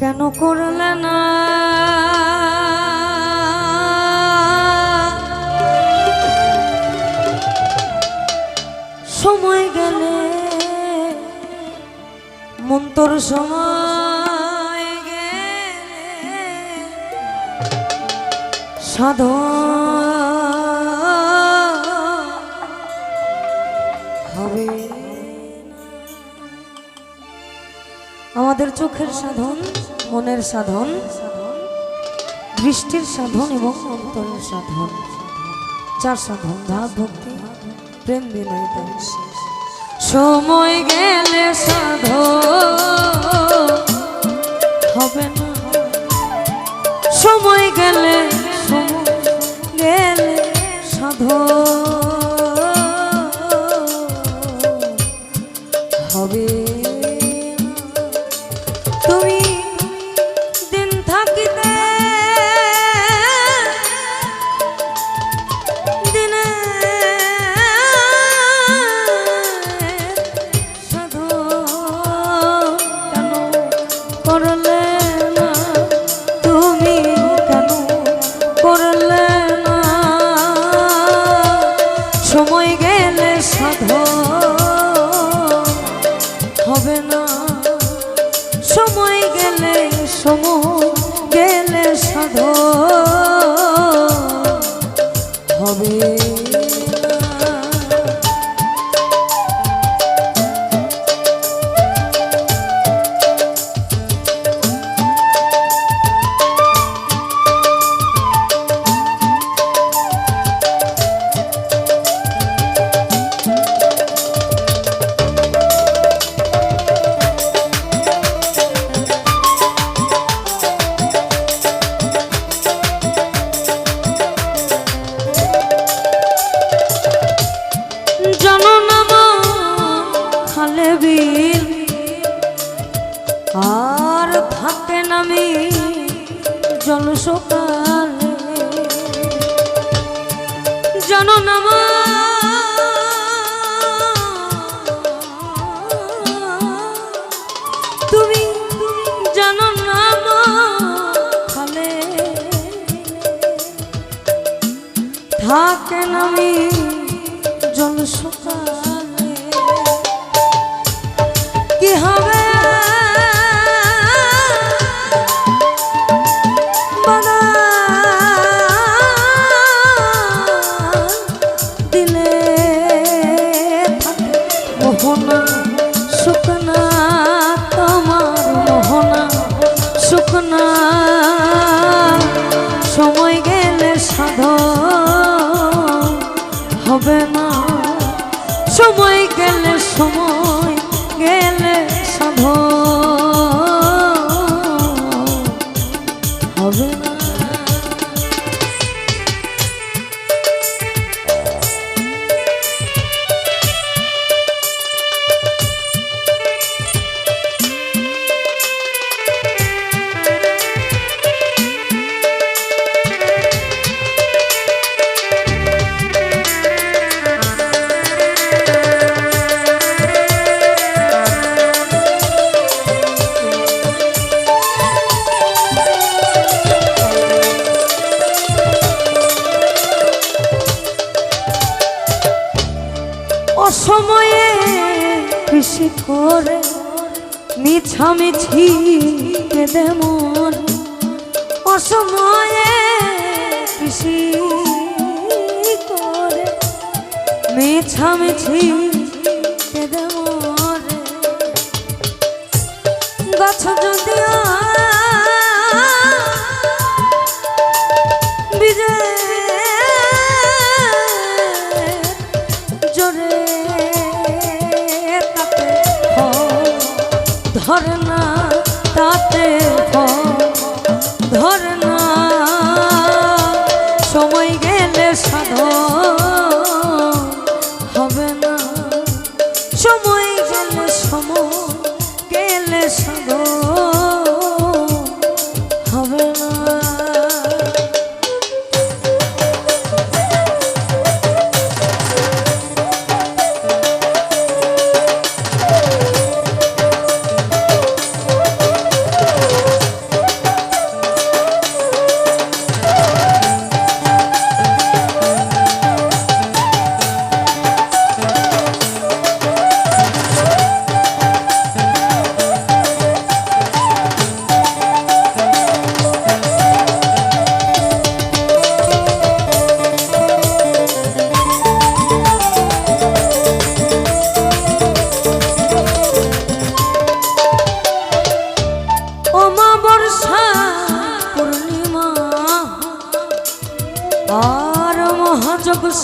কেন করলে না? সময় গেলে মন্তর সময় গেলে সাধ আমাদের চোখের সাধন, মনের সাধন, দৃষ্টির সাধন এবং অন্তরের সাধন। চার সাধন, ভাব, ভক্তি, প্রেম, বিনয় সময় গেলে সাধন হবে না। সময় গেলে সময় গেলে সাধন থাকে নামি জল সকালে জননাম তুমি জননাম খালে থাকেন আমি জল অসময়ে কৃষি করে মিছামিছি কেঁদে মন। অসময়ে কৃষি করে মিছামিছি কেঁদে মরে গাছ যদিও বিজয়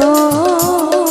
গো।